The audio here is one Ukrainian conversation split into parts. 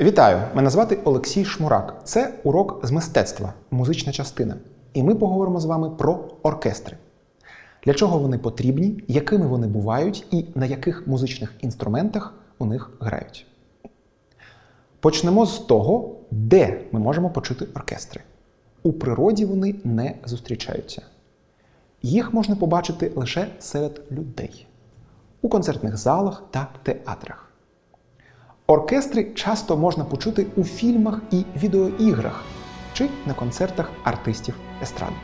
Вітаю! Мене звати Олексій Шмурак. Це урок з мистецтва, музична частина. І ми поговоримо з вами про оркестри. Для чого вони потрібні, якими вони бувають і на яких музичних інструментах у них грають. Почнемо з того, де ми можемо почути оркестри. У природі вони не зустрічаються. Їх можна побачити лише серед людей у концертних залах та театрах. Оркестри часто можна почути у фільмах і відеоіграх чи на концертах артистів естради.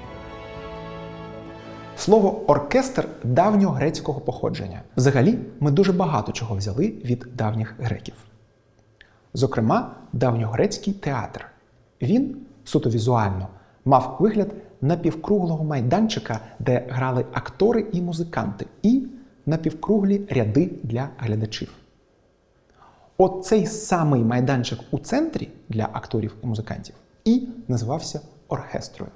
Слово оркестр давньогрецького походження. Взагалі, ми дуже багато чого взяли від давніх греків. Зокрема, давньогрецький театр. Він суто візуально мав вигляд напівкруглого майданчика, де грали актори і музиканти, і напівкруглі ряди для глядачів. От цей самий майданчик у центрі для акторів і музикантів і називався оркестрою.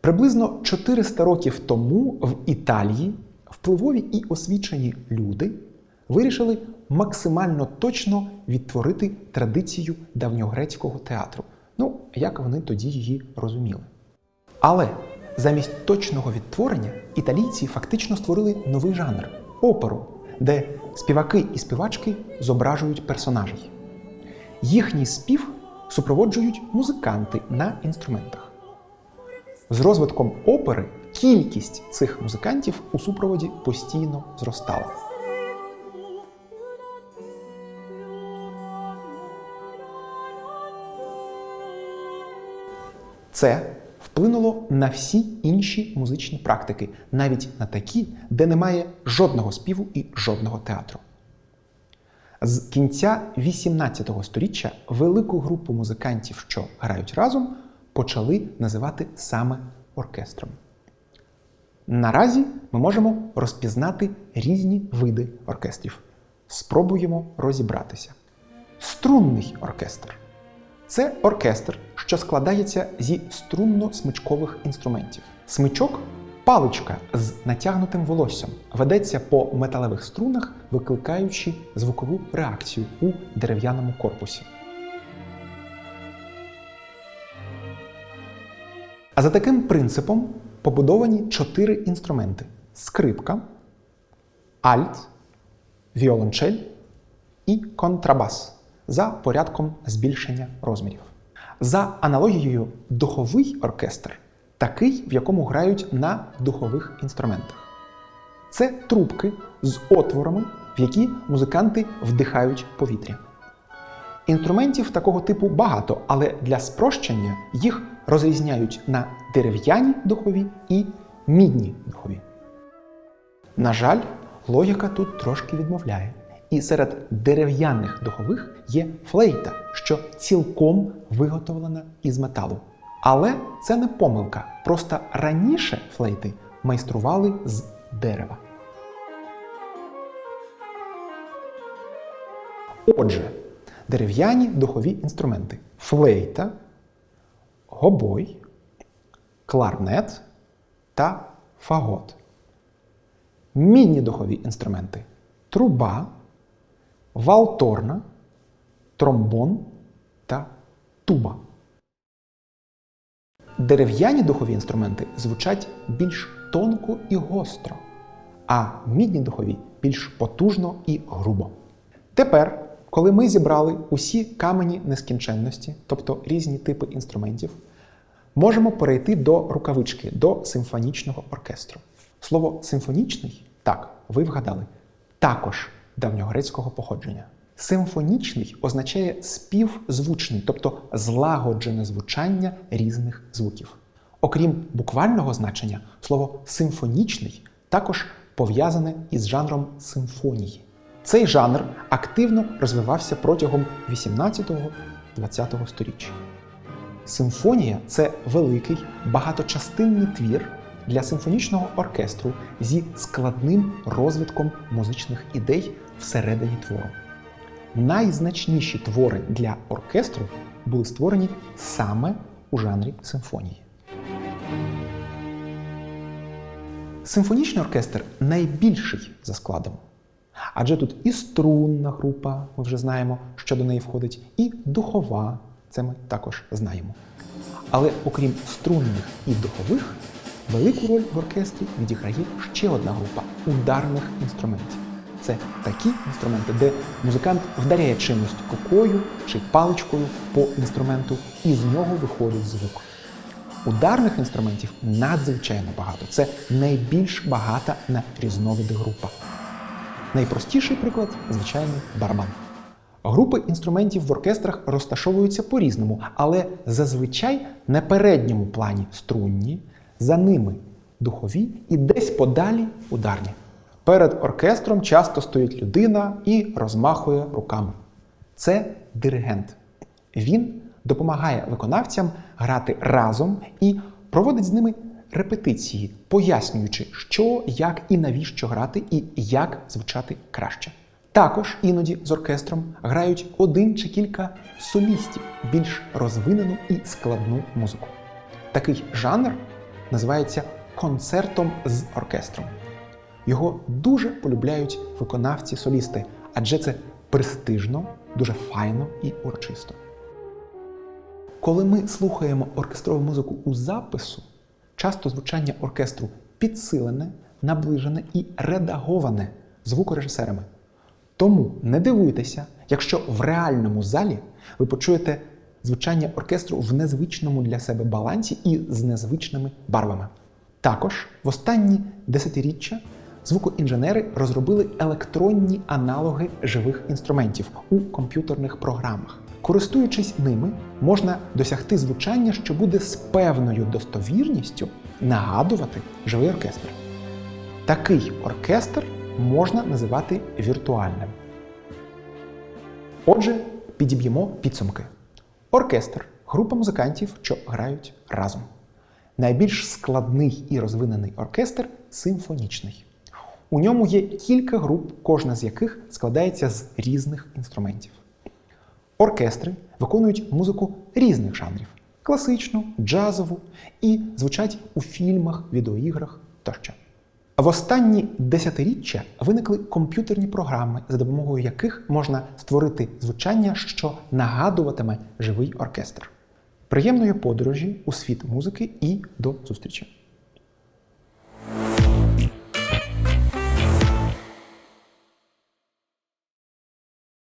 Приблизно 400 років тому в Італії впливові і освічені люди вирішили максимально точно відтворити традицію давньогрецького театру. Ну, як вони тоді її розуміли. Але замість точного відтворення італійці фактично створили новий жанр оперу, де співаки і співачки зображують персонажей. Їхній спів супроводжують музиканти на інструментах. З розвитком опери кількість цих музикантів у супроводі постійно зростала. Це вплинуло на всі інші музичні практики, навіть на такі, де немає жодного співу і жодного театру. З кінця 18 століття велику групу музикантів, що грають разом, почали називати саме оркестром. Наразі ми можемо розпізнати різні види оркестрів. Спробуємо розібратися. Струнний оркестр це оркестр, що складається зі струнно-смичкових інструментів. Смичок паличка з натягнутим волоссям ведеться по металевих струнах, викликаючи звукову реакцію у дерев'яному корпусі. А за таким принципом побудовані чотири інструменти: скрипка, альт, віолончель і контрабас за порядком збільшення розмірів. За аналогією, духовий оркестр такий, в якому грають на духових інструментах. Це трубки з отворами, в які музиканти вдихають повітря. Інструментів такого типу багато, але для спрощення їх розрізняють на дерев'яні духові і мідні духові. На жаль, логіка тут трошки відмовляє. І серед дерев'яних духових є флейта, що цілком виготовлена із металу. Але це не помилка. Просто раніше флейти майстрували з дерева. Отже, дерев'яні духові інструменти: флейта, гобой, кларнет та фагот. Мінні духові інструменти труба, валторна, тромбон та туба. Дерев'яні духові інструменти звучать більш тонко і гостро, а мідні духові більш потужно і грубо. Тепер, коли ми зібрали усі камені нескінченності, тобто різні типи інструментів, можемо перейти до рукавички, до симфонічного оркестру. Слово симфонічний, так, ви вгадали, також давньогрецького походження. Симфонічний означає співзвучний, тобто злагоджене звучання різних звуків. Окрім буквального значення, слово симфонічний також пов'язане із жанром симфонії. Цей жанр активно розвивався протягом 18-20 століття. Симфонія це великий багаточастинний твір для симфонічного оркестру зі складним розвитком музичних ідей всередині твору. Найзначніші твори для оркестру були створені саме у жанрі симфонії. Симфонічний оркестр найбільший за складом. Адже тут і струнна група, ми вже знаємо, що до неї входить, і духова, це ми також знаємо. Але окрім струнних і духових, велику роль в оркестрі відіграє ще одна група ударних інструментів. Це такі інструменти, де музикант вдаряє чимось рукою чи паличкою по інструменту, і з нього виходить звук. Ударних інструментів надзвичайно багато. Це найбільш багата на різновиди група. Найпростіший приклад звичайний барабан. Групи інструментів в оркестрах розташовуються по-різному, але зазвичай на передньому плані струнні, за ними духові і десь подалі ударні. Перед оркестром часто стоїть людина і розмахує руками. Це диригент. Він допомагає виконавцям грати разом і проводить з ними репетиції, пояснюючи, що, як і навіщо грати, і як звучати краще. Також іноді з оркестром грають один чи кілька солістів, більш розвинену і складну музику. Такий жанр називається концертом з оркестром. Його дуже полюбляють виконавці-солісти, адже це престижно, дуже файно і урочисто. Коли ми слухаємо оркестрову музику у запису, часто звучання оркестру підсилене, наближене і редаговане звукорежисерами. Тому не дивуйтеся, якщо в реальному залі ви почуєте звучання оркестру в незвичному для себе балансі і з незвичними барвами. Також в останні десятиріччя звукоінженери розробили електронні аналоги живих інструментів у комп'ютерних програмах. Користуючись ними, можна досягти звучання, що буде з певною достовірністю нагадувати живий оркестр. Такий оркестр можна називати віртуальним. Отже, підіб'ємо підсумки. Оркестр група музикантів, що грають разом. Найбільш складний і розвинений оркестр симфонічний. У ньому є кілька груп, кожна з яких складається з різних інструментів. Оркестри виконують музику різних жанрів: класичну, джазову і звучать у фільмах, відеоіграх тощо. В останні десятиріччя виникли комп'ютерні програми, за допомогою яких можна створити звучання, що нагадуватиме живий оркестр. Приємної подорожі у світ музики і до зустрічі!